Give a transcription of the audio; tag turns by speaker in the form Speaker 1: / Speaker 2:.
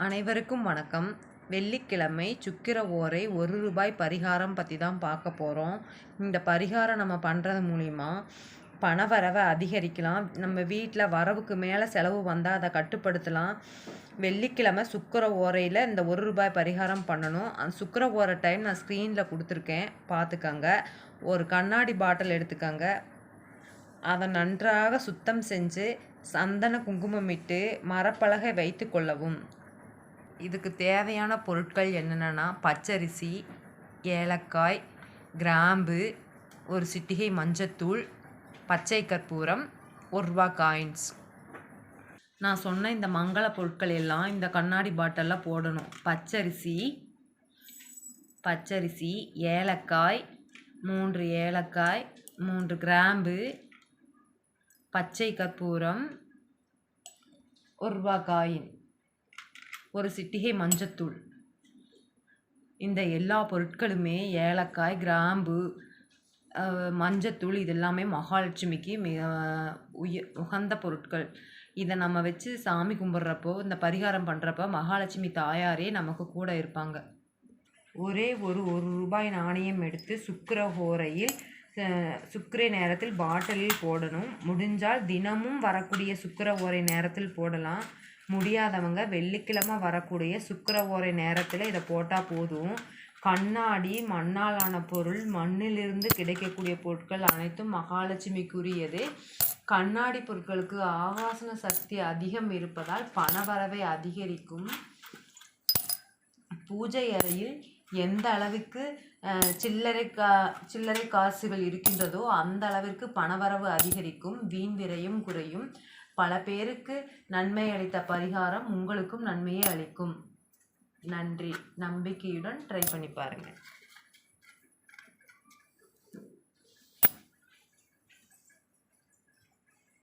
Speaker 1: அனைவருக்கும் வணக்கம். வெள்ளிக்கிழமை சுக்கிர ஓரை ஒரு ரூபாய் பரிகாரம் பற்றி தான் பார்க்க போகிறோம் இந்த பரிகாரம் நம்ம பண்ணுறது மூலிமா பணவரவை அதிகரிக்கலாம். நம்ம வீட்டில் வரவுக்கு மேலே செலவு வந்தால் அதை கட்டுப்படுத்தலாம். வெள்ளிக்கிழமை சுக்கிர ஓரையில் இந்த ஒரு ரூபாய் பரிகாரம் பண்ணணும். அந்த சுக்கிர ஓரை டைம் நான் ஸ்க்ரீனில் கொடுத்துருக்கேன். பார்த்துக்கங்க. ஒரு கண்ணாடி பாட்டில் எடுத்துக்கங்க. அதை நன்றாக சுத்தம் செஞ்சு சந்தன குங்குமமிட்டு மரப்பலகை வைத்து கொள்ளவும். இதுக்கு தேவையான பொருட்கள் என்னென்னா பச்சரிசி ஏலக்காய் கிராம்பு ஒரு சிட்டிகை மஞ்சத்தூள் பச்சை கற்பூரம் ஒரு ரூபா காயின்ஸ் நான் சொன்ன இந்த மங்கள பொருட்கள் எல்லாம் இந்த கண்ணாடி பாட்டிலில் போடணும். பச்சரிசி பச்சரிசி ஏலக்காய் மூன்று ஏலக்காய் மூன்று கிராம்பு பச்சை கற்பூரம் ஒரு ரூபா காயின் ஒரு சிட்டிகை மஞ்சத்தூள். இந்த எல்லா பொருட்களுமே ஏலக்காய் கிராம்பு மஞ்சத்தூள் இதெல்லாமே மகாலட்சுமிக்கு மிக உய உகந்த பொருட்கள். இதை நம்ம வச்சு சாமி கும்பிட்றப்போ இந்த பரிகாரம் பண்ணுறப்போ மகாலட்சுமி தாயாரே நமக்கு கூட இருப்பாங்க. ஒரே ஒரு ஒரு ரூபாய் நாணயம் எடுத்து சுக்கர ஹோரையில் சுக்கரை நேரத்தில் பாட்டிலில் போடணும். முடிஞ்சால் தினமும் வரக்கூடிய சுக்கர ஓரை நேரத்தில் போடலாம். முடியாதவங்க வெள்ளிக்கிழமை வரக்கூடிய சுக்கிர ஓரை நேரத்தில் இதை போட்டால் போதும். கண்ணாடி மண்ணாலான பொருள் மண்ணிலிருந்து கிடைக்கக்கூடிய பொருட்கள் அனைத்தும் மகாலட்சுமிக்குரியது. கண்ணாடி பொருட்களுக்கு ஆகாசன சக்தி அதிகம் இருப்பதால் பணவரவை அதிகரிக்கும். பூஜை அறையில் எந்த அளவுக்கு சில்லறை கா சில்லறை காசுகள் இருக்கின்றதோ அந்த அளவிற்கு பணவரவு அதிகரிக்கும். வீண் விரையும் குறையும். பல பேருக்கு நன்மை அளித்த பரிகாரம் உங்களுக்கும் நன்மையை அளிக்கும். நன்றி. நம்பிக்கையுடன் ட்ரை பண்ணி பாருங்கள்